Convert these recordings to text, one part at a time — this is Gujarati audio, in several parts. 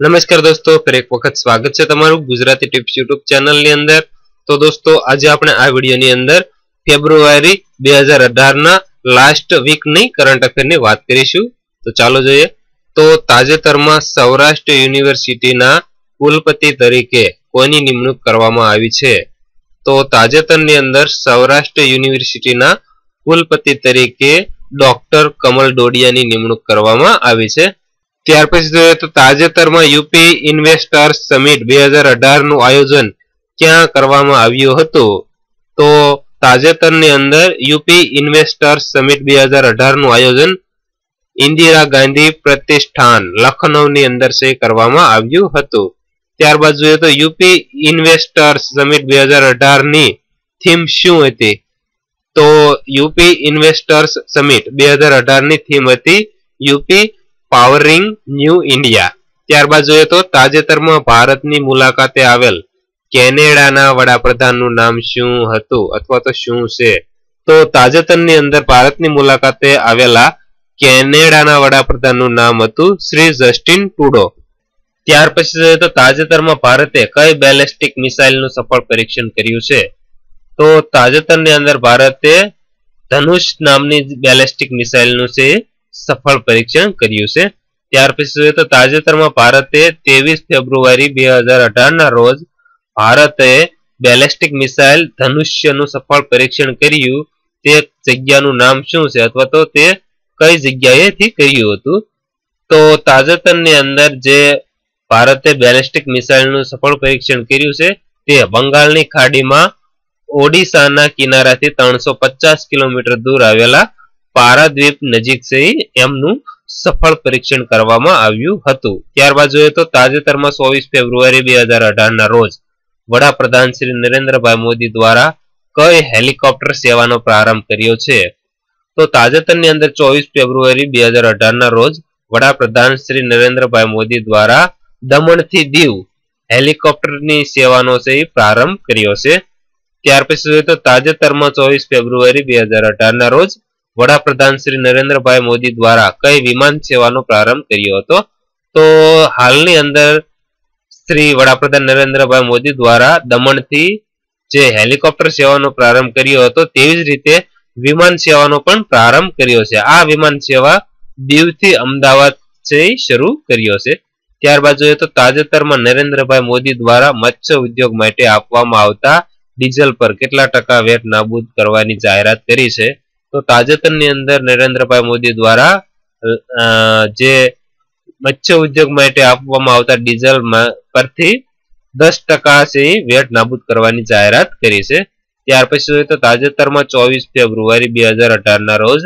નમસ્કાર દોસ્તો, ફરી એક વખત સ્વાગત છે તમારું ગુજરાતી ટિપ્સ યુટ્યુબ ચેનલની અંદર. તો દોસ્તો, આજે આપણે આ વિડીયોની અંદર ફેબ્રુઆરી બે હજાર અઢારના લાસ્ટ વીકની કરંટ અફેરની વાત કરીશું. તો ચાલો જોઈએ. તો તાજેતરમાં સૌરાષ્ટ્ર યુનિવર્સિટીના કુલપતિ તરીકે કોની નિમણૂક કરવામાં આવી છે? તો તાજેતરની અંદર સૌરાષ્ટ્ર યુનિવર્સિટીના કુલપતિ તરીકે ડોક્ટર કમલ ડોડિયાની નિમણૂક કરવામાં આવી છે. ત્યાર પછી જોઈએ તો તાજેતરમાં યુપી ઇન્વેસ્ટર્સ સમિટ બે હજાર અઢારનું આયોજન ક્યાં કરવામાં આવ્યું હતું? તો તાજેતરની અંદર યુપી ઇન્વેસ્ટર્સ સમિટ બે હજાર અઢારનું આયોજન ઇન્દિરા ગાંધી પ્રતિષ્ઠાન લખનૌની અંદર સે કરવામાં આવ્યું હતું. ત્યારબાદ જોઈએ તો યુપી ઇન્વેસ્ટર્સ સમિટ બે હજાર અઢારની થીમ શું હતી? તો યુપી ઇન્વેસ્ટર્સ સમિટ બે હજાર અઢારની થીમ હતી યુપી પાવરિંગ ન્યૂ ઇન્ડિયા ત્યારબાદ જોઈએ તો તાજેતરમાં ભારતની મુલાકાતે આવેલ કેનેડાના વડાપ્રધાનનું નામ શું હતું અથવા તો શું છે? તો તાજેતરની અંદર ભારતની મુલાકાતે આવેલા કેનેડાના વડાપ્રધાનનું નામ હતું શ્રી જસ્ટિન ટુડો ત્યાર પછી જોઈએ તો તાજેતરમાં ભારતે કઈ બેલેસ્ટિક મિસાઇલનું સફળ પરીક્ષણ કર્યું છે? તો તાજેતરની અંદર ભારતે ધનુષ નામની બેલેસ્ટિક મિસાઇલનું છે સફળ પરીક્ષણ કર્યું છે. ત્યાર પછી જોઈએ તો તાજેતરમાં ભારતે ત્રેવીસ ફેબ્રુઆરી બે હજાર અઢારના રોજ ભારતે બેલેસ્ટિક મિસાઇલ ધનુષ્યનું સફળ પરીક્ષણ કર્યું. તે જગ્યાનું નામ શું છે અથવા તો તે કઈ જગ્યાએથી કર્યું હતું? તો તાજેતરની અંદર જે ભારતે બેલેસ્ટિક મિસાઇલનું સફળ પરીક્ષણ કર્યું છે તે બંગાળની ખાડીમાં ઓડિશાના કિનારાથી ત્રણસો પચાસ કિલોમીટર દૂર આવેલા પારાદ્વીપ નજીક છે એમનું સફળ પરીક્ષણ કરવામાં આવ્યું હતું. ત્યારબાદ જોઈએ તો તાજેતરમાં ચોવીસ ફેબ્રુઆરી બે હજાર અઢારના રોજ વડાપ્રધાન શ્રી નરેન્દ્રભાઈ મોદી દ્વારા કઈ હેલિકોપ્ટર સેવાનો પ્રારંભ કર્યો છે. તો તાજેતરની અંદર ચોવીસ ફેબ્રુઆરી બે હજાર અઢારના રોજ વડાપ્રધાન શ્રી નરેન્દ્રભાઈ મોદી દ્વારા દમણથી દીવ હેલિકોપ્ટરની સેવાનો છે પ્રારંભ કર્યો છે. ત્યાર પછી જોઈએ તો તાજેતરમાં ચોવીસ ફેબ્રુઆરી બે હજાર અઢારના રોજ વડાપ્રધાન શ્રી નરેન્દ્રભાઈ મોદી દ્વારા કઈ વિમાન સેવાનો પ્રારંભ કર્યો હતો? તો હાલની અંદર શ્રી વડાપ્રધાન નરેન્દ્રભાઈ મોદી દ્વારા દમણથી જે હેલિકોપ્ટર સેવાનો પ્રારંભ કર્યો હતો, તેવી જ રીતે વિમાન સેવાનો પણ પ્રારંભ કર્યો છે. આ વિમાન સેવા દીવથી અમદાવાદ શરૂ કર્યો છે. ત્યારબાદ જોઈએ તો તાજેતરમાં નરેન્દ્રભાઈ મોદી દ્વારા મત્સ્ય ઉદ્યોગ માટે આપવામાં આવતા ડીઝલ પર કેટલા ટકા વેટ નાબૂદ કરવાની જાહેરાત કરી છે. તો તાજેતરની અંદર નરેન્દ્રભાઈ મોદી દ્વારા જે મત્સ્ય ઉદ્યોગ માટે આપવામાં આવતા ડીઝલ પરથી દસ ટકા વેટ નાબૂદ કરવાની જાહેરાત કરી છે. ત્યાર પછી જોઈએ તો તાજેતરમાં ચોવીસ ફેબ્રુઆરી બે હજાર અઢારના રોજ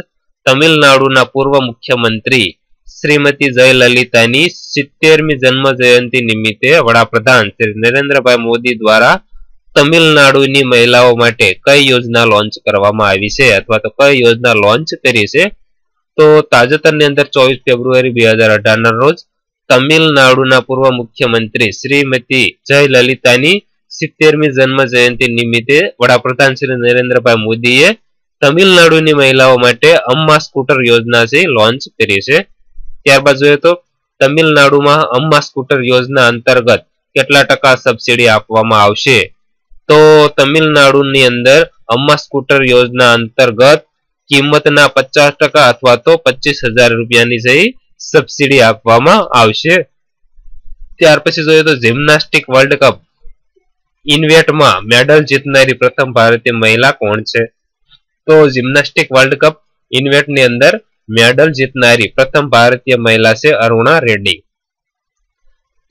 તમિલનાડુના પૂર્વ મુખ્યમંત્રી શ્રીમતી જયલલિતાની સિત્તેરમી જન્મ જયંતિ નિમિત્તે વડાપ્રધાન શ્રી નરેન્દ્રભાઈ મોદી દ્વારા તમિલનાડુની મહિલાઓ માટે કઈ યોજના લોન્ચ કરવામાં આવી છે અથવા તો કઈ યોજના લોન્ચ કરી છે? તો તાજેતરની અંદર ચોવીસ ફેબ્રુઆરી બે હજાર અઢારના રોજ તમિલનાડુના પૂર્વ મુખ્યમંત્રી શ્રીમતી જયલલિતાની સિત્તેરમી જન્મ જયંતિ નિમિત્તે વડાપ્રધાન શ્રી નરેન્દ્રભાઈ મોદીએ તમિલનાડુની મહિલાઓ માટે અમ્મા સ્કૂટર યોજના છે લોન્ચ કરી છે. ત્યારબાદ જોઈએ તો તમિલનાડુમાં અમ્મા સ્કૂટર યોજના અંતર્ગત કેટલા ટકા સબસિડી આપવામાં આવશે? તો તમિલનાડુની અંદર અમ્મા સ્કૂટર યોજના અંતર્ગત કિંમતના પચાસ ટકા અથવા તો પચીસ હજાર રૂપિયાની છે સબસિડી આપવામાં આવશે. ત્યાર પછી જોઈએ તો જિમ્નાસ્ટિક વર્લ્ડ કપ. ઇન્વેટમાં મેડલ જીતનારી પ્રથમ ભારતીય મહિલા કોણ છે? તો જિમ્નાસ્ટિક વર્લ્ડ કપ ઇન્વેટની અંદર મેડલ જીતનારી પ્રથમ ભારતીય મહિલા છે અરુણા રેડ્ડી.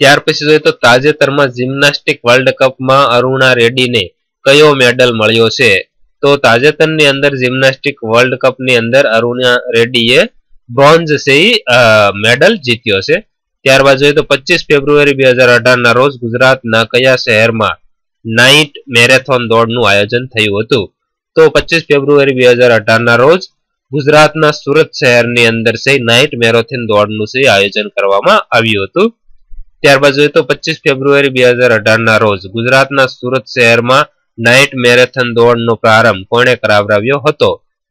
ત્યાર પછી જોઈએ તો તાજેતરમાં જિમ્નાસ્ટિક વર્લ્ડ કપમાં અરુણા રેડ્ડીને કયો મેડલ મળ્યો છે? તો તાજેતરની અંદર જિમ્નાસ્ટિક વર્લ્ડ કપની અંદર અરુણા રેડ્ડીએ બ્રોન્ઝ છે મેડલ જીત્યો છે. ત્યારબાદ જોઈએ તો પચીસ ફેબ્રુઆરી બે હજાર અઢારના રોજ ગુજરાતના કયા શહેરમાં નાઇટ મેરેથોન દોડનું આયોજન થયું હતું? તો પચીસ ફેબ્રુઆરી બે હજાર અઢારના રોજ ગુજરાતના સુરત શહેરની અંદર છે નાઇટ મેરેથોન દોડનું છે આયોજન કરવામાં આવ્યું હતું. ત્યારબાદ જોઈએ તો પચીસ ફેબ્રુઆરી બે હજાર અઢારના રોજ ગુજરાતના સુરત શહેરમાં નાઇટ મેરેથોન દોડનો પ્રારંભ કોણે કરાવરાવ્યો હતો?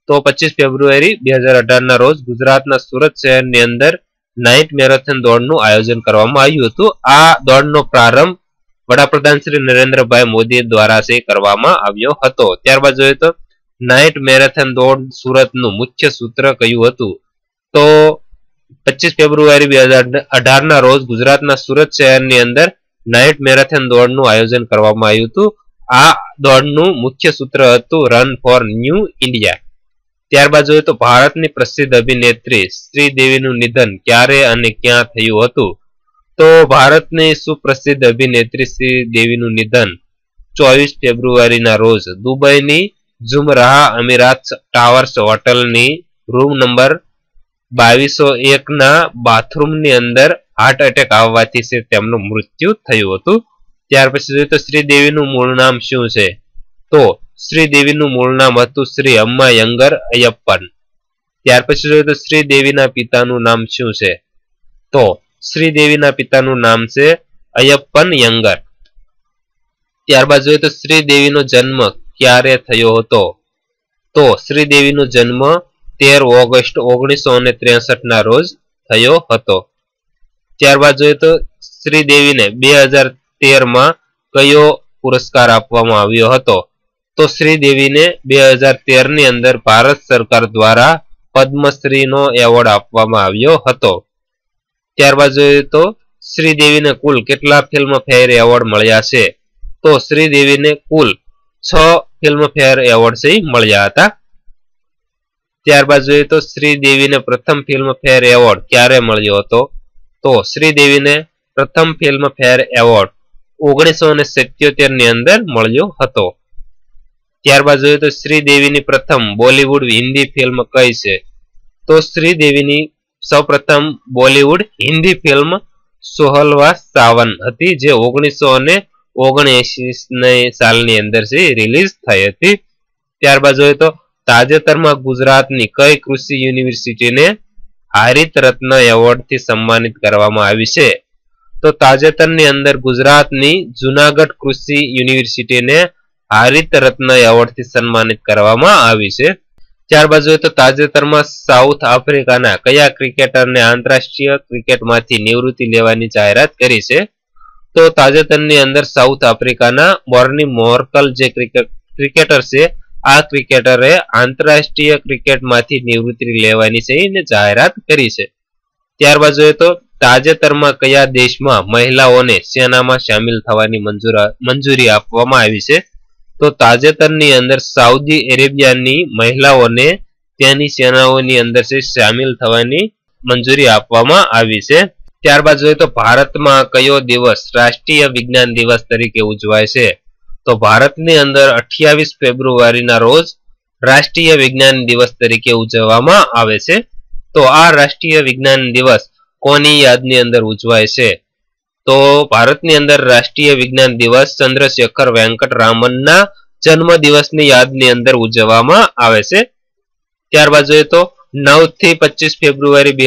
તો પચીસ ફેબ્રુઆરી બે હજાર અઢારના રોજ ગુજરાતના સુરત શહેરની અંદર નાઇટ મેરેથોન દોડનું આયોજન કરવામાં આવ્યું હતું. આ દોડનો પ્રારંભ વડાપ્રધાન શ્રી નરેન્દ્રભાઈ મોદી દ્વારા કરવામાં આવ્યો હતો. ત્યારબાદ જોઈએ તો નાઇટ મેરેથોન દોડ સુરતનું મુખ્ય સૂત્ર કયું હતું? તો પચીસ ફેબ્રુઆરી બે હજાર અઢાર ના રોજ ગુજરાતના સુરત શહેરની અંદર નાઇટ મેરેથોન દોડનું આયોજન કરવામાં આવ્યું હતું. આ દોડનું મુખ્ય સૂત્ર હતું રન ફોર ન્યૂ ઇન્ડિયા. ત્યારબાદ જોઈએ તો ભારતની પ્રસિદ્ધ અભિનેત્રી શ્રીદેવીનું નિધન ક્યારે અને ક્યાં થયું હતું? તો ભારતની સુપ્રસિદ્ધ અભિનેત્રી શ્રીદેવીનું નિધન ચોવીસ ફેબ્રુઆરીના રોજ દુબઈની જુમરાહ અમીરાત ટાવર્સ હોટલની રૂમ નંબર બાવીસો એક ના બાથરૂમની અંદર હાર્ટ એટેક આવવાથી તેમનું મૃત્યુ થયું હતું. ત્યાર પછી જોઈએ તો શ્રીદેવીનું મૂળ નામ શું છે? તો શ્રીદેવીનું મૂળ નામ હતું શ્રી અમ્મા યંગર અયપ્પન. ત્યાર પછી જોઈએ તો શ્રીદેવીના પિતાનું નામ શું છે? તો શ્રીદેવીના પિતાનું નામ છે અયપ્પન યંગર. ત્યારબાદ જોઈએ તો શ્રીદેવીનો જન્મ ક્યારે થયો હતો? તો શ્રીદેવીનો જન્મ તેર ઓગસ્ટ ઓગણીસો અને ત્રેસઠ ના રોજ થયો હતો. ત્યારબાદ જોઈએ તો શ્રીદેવીને બે હજાર તેરમાં કયો પુરસ્કાર આપવામાં આવ્યો હતો? તો શ્રીદેવીને બે હજાર તેરની અંદર ભારત સરકાર દ્વારા પદ્મશ્રીનો એવોર્ડ આપવામાં આવ્યો હતો. ત્યારબાદ જોઈએ તો શ્રીદેવીને કુલ કેટલા ફિલ્મ ફેર એવોર્ડ મળ્યા છે? તો શ્રીદેવીને કુલ છ ફિલ્મફેર એવોર્ડ મળ્યા હતા. ત્યારબાદ જોઈએ તો શ્રીદેવીને પ્રથમ ફિલ્મ ફેર એવોર્ડ ક્યારે મળ્યો હતો? તો શ્રીદેવીને પ્રથમ ફિલ્મ ફેર એવોર્ડ ઓગણીસો ને ની અંદર મળ્યો હતો. ત્યારબાદ જોઈએ તો શ્રીદેવીની પ્રથમ બોલિવૂડ હિન્દી ફિલ્મ કઈ છે? તો શ્રીદેવીની સૌપ્રથમ બોલિવૂડ હિન્દી ફિલ્મ સોહલવા સાવન હતી, જે ઓગણીસો ઓગણએસી સાલની અંદર રિલીઝ થઈ હતી. ત્યારબાદ જોઈએ તો તાજેતરમાં ગુજરાતની કઈ કૃષિ યુનિવર્સિટીને હારિત રત્ન એવોર્ડથી સન્માનિત કરવામાં આવી છે? તો તાજેતરની અંદર ગુજરાતની જુનાગઢ કૃષિ યુનિવર્સિટીને હારિત રત્ન એવોર્ડથી સન્માનિત કરવામાં આવી છે. ત્યારબાદ જોઈએ તો તાજેતરમાં સાઉથ આફ્રિકાના કયા ક્રિકેટરને આંતરરાષ્ટ્રીય ક્રિકેટમાંથી નિવૃત્તિ લેવાની જાહેરાત કરી છે? તો તાજેતરની અંદર સાઉથ આફ્રિકાના બોર્ની મોર્કલ જે ક્રિકેટર છે આ ક્રિકેટરે આંતરરાષ્ટ્રીય ક્રિકેટમાંથી નિવૃત્તિ લેવાની છે એને જાહેરાત કરી છે. ત્યારબાદ જોઈએ તો તાજેતરમાં કયા દેશમાં મહિલાઓને સેનામાં સામેલ થવાની મંજૂરી આપવામાં આવી છે? તો તાજેતરની અંદર સાઉદી અરેબિયાની મહિલાઓને ત્યાંની સેનાઓની અંદર સામેલ થવાની મંજૂરી આપવામાં આવી છે. ત્યારબાદ જોઈએ તો ભારતમાં કયો દિવસ રાષ્ટ્રીય વિજ્ઞાન દિવસ તરીકે ઉજવાય છે? તો ભારતની અંદર અઠ્યાવીસ ફેબ્રુઆરીના રોજ રાષ્ટ્રીય વિજ્ઞાન દિવસ તરીકે ઉજવવામાં આવે છે. તો આ રાષ્ટ્રીય વિજ્ઞાન દિવસ કોની યાદની અંદર ઉજવાય છે? તો ભારતની અંદર રાષ્ટ્રીય વિજ્ઞાન દિવસ ચંદ્રશેખર વેંકટ રામનના જન્મ દિવસની યાદની અંદર ઉજવવામાં આવે છે. ત્યારબાદ જોઈએ તો નવથી પચીસ ફેબ્રુઆરી બે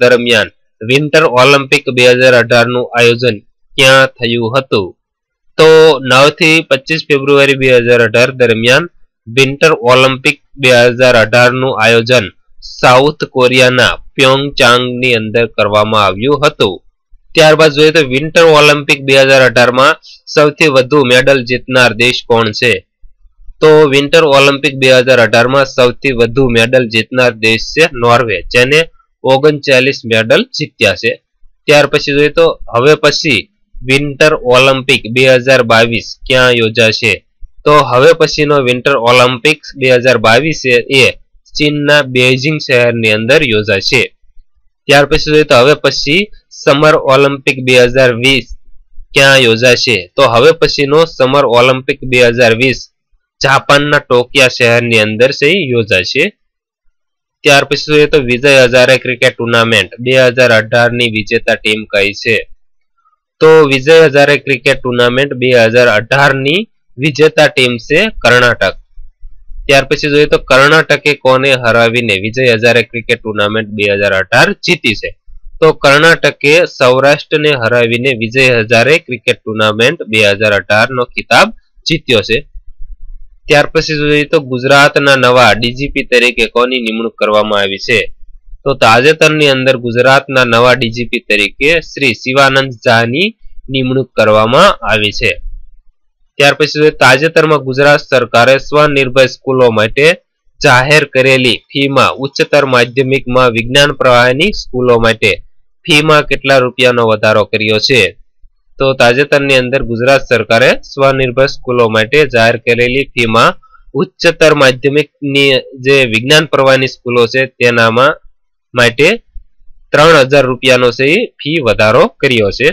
દરમિયાન વિન્ટર ઓલિમ્પિક બે નું આયોજન ક્યાં થયું હતું? તો નવથી પચીસ ફેબ્રુઆરી બે હજાર અઢાર દરમિયાન વિન્ટર ઓલિમ્પિક બે હજાર અઢારનું આયોજન સાઉથ કોરિયાના પ્યોંગચાંગની અંદર કરવામાં આવ્યું હતું. ત્યારબાદ જોઈએ તો વિન્ટર ઓલિમ્પિક બે હજાર અઢારમાં સૌથી વધુ મેડલ જીતનાર દેશ કોણ છે? તો વિન્ટર ઓલિમ્પિક બે હજાર અઢારમાં સૌથી વધુ મેડલ જીતનાર દેશ છે નોર્વે, જેને ઓગણચાલીસ મેડલ જીત્યા છે. ત્યાર પછી જોઈએ તો હવે પછી વિન્ટર ઓલિમ્પિક બે હજાર બાવીસ ક્યાં યોજાશે? તો હવે પછીનો વિન્ટર ઓલિમ્પિક બે હજાર બાવીસ એ ચીનના બેઇજિંગ શહેરની અંદર યોજાશે. ત્યાર પછી જોઈએ તો હવે પછી સમર ઓલિમ્પિક બે હજાર વીસ ક્યાં યોજાશે? તો હવે પછીનો સમર ઓલિમ્પિક બે હજાર વીસ જાપાનના ટોકિયા શહેરની અંદર છે યોજાશે. ત્યાર પછી જોઈએ તો વિજય હજારે ક્રિકેટ ટુર્નામેન્ટ બે હજાર અઢારની વિજેતા ટીમ કઈ છે? તો વિજય હજારે ક્રિકેટ ટુર્નામેન્ટ બે હજાર અઢારની વિજેતા ટીમ છે કર્ણાટક. ત્યાર પછી જોઈએ તો કર્ણાટકે કોને હરાવીને વિજય હજારે ક્રિકેટ ટુર્નામેન્ટ બે હજાર અઢાર જીતી છે? તો કર્ણાટકે સૌરાષ્ટ્રને હરાવીને વિજય હજારે ક્રિકેટ ટુર્નામેન્ટ બે હજાર અઢાર નો ખિતાબ જીત્યો છે. ત્યાર પછી જોઈએ તો ગુજરાતના નવા ડીજીપી તરીકે કોની નિમણૂક કરવામાં આવી છે? તો તાજેતરની અંદર ગુજરાતના નવા ડીજીપી તરીકે શ્રી શિવાનંદ ઝાની નિમણૂક કરવામાં આવી છે. ત્યાર પછી તાજેતરમાં ગુજરાત સરકારે સ્વનિર્ભર સ્કૂલો માટે જાહેર કરેલી ફીમાં ઉચ્ચતર માધ્યમિકમાં વિજ્ઞાન પ્રવાહની સ્કૂલો માટે ફીમાં કેટલા રૂપિયાનો વધારો કર્યો છે? તો તાજેતરની અંદર ગુજરાત સરકારે સ્વનિર્ભર સ્કૂલો માટે જાહેર કરેલી ફીમાં ઉચ્ચતર માધ્યમિકની જે વિજ્ઞાન પ્રવાહની સ્કૂલો છે તેનામાં માટે ત્રણ હજાર રૂપિયાનો છે ફી વધારો કર્યો છે.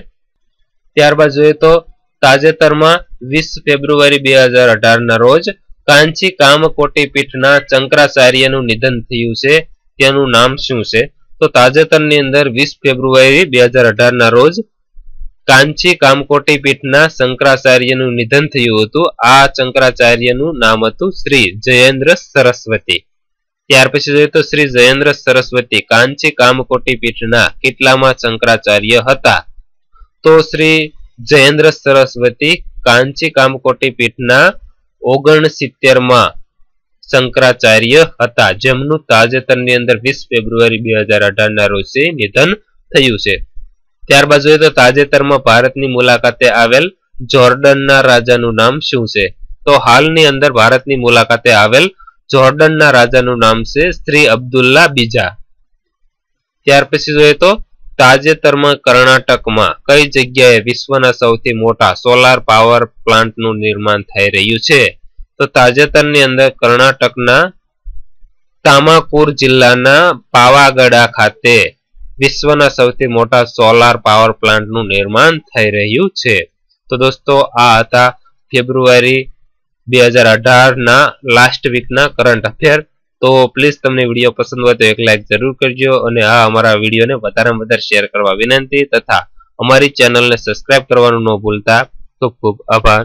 ત્યારબાદ જોઈએ તો તાજેતરમાં વીસ ફેબ્રુઆરી બે હજાર અઢારના રોજ કાંચી કામકોટી પીઠના શંકરાચાર્યનું નિધન થયું છે. તેનું નામ શું છે? તો તાજેતરની અંદર વીસ ફેબ્રુઆરી બે હજાર અઢારના રોજ કાંચી કામકોટી પીઠના શંકરાચાર્યનું નિધન થયું હતું. આ શંકરાચાર્યનું નામ હતું શ્રી જયેન્દ્ર સરસ્વતી. ત્યાર પછી જોઈએ તો શ્રી જયેન્દ્ર સરસ્વતી કાંચી કામકોટી પીઠના કેટલામાં શંકરાચાર્ય હતા. તો શ્રી જયેન્દ્ર સરસ્વતી કાંચી કામકોટી પીઠના ઓગણસિત્તેરમાં શંકરાચાર્ય હતા, જેમનું તાજેતરની અંદર વીસ ફેબ્રુઆરી બે હજાર અઢારના રોજ નિધન થયું છે. ત્યારબાદ જોઈએ તો તાજેતરમાં ભારતની મુલાકાતે આવેલ જોર્ડનના રાજાનું નામ શું છે? તો હાલની અંદર ભારતની મુલાકાતે આવેલ જોર્ડનના રાજાનું નામ છે શ્રી અબ્દુલ્લા બીજા. ત્યાર પછી જોઈએ તો તાજેતરમાં કર્ણાટકમાં કઈ જગ્યાએ વિશ્વના સૌથી મોટા સોલાર પાવર પ્લાન્ટનું નિર્માણ થઈ રહ્યું છે? તો તાજેતરની અંદર કર્ણાટકના તામાકુર જિલ્લાના પાવાગઢા ખાતે વિશ્વના સૌથી મોટા સોલાર પાવર પ્લાન્ટનું નિર્માણ થઈ રહ્યું છે. તો દોસ્તો, આ હતા ફેબ્રુઆરી બે હજાર અઢારના લાસ્ટ વીકના કરંટ અફેર તો પ્લીઝ તમને વીડિયો પસંદ હોય તો એક લાઈક જરૂર કરજો અને આ અમારા વિડીયોને વધારેમાં વધારે શેર કરવા વિનંતી તથા અમારી ચેનલને સબસ્ક્રાઇબ કરવાનું ન ભૂલતા. ખૂબ ખૂબ આભાર.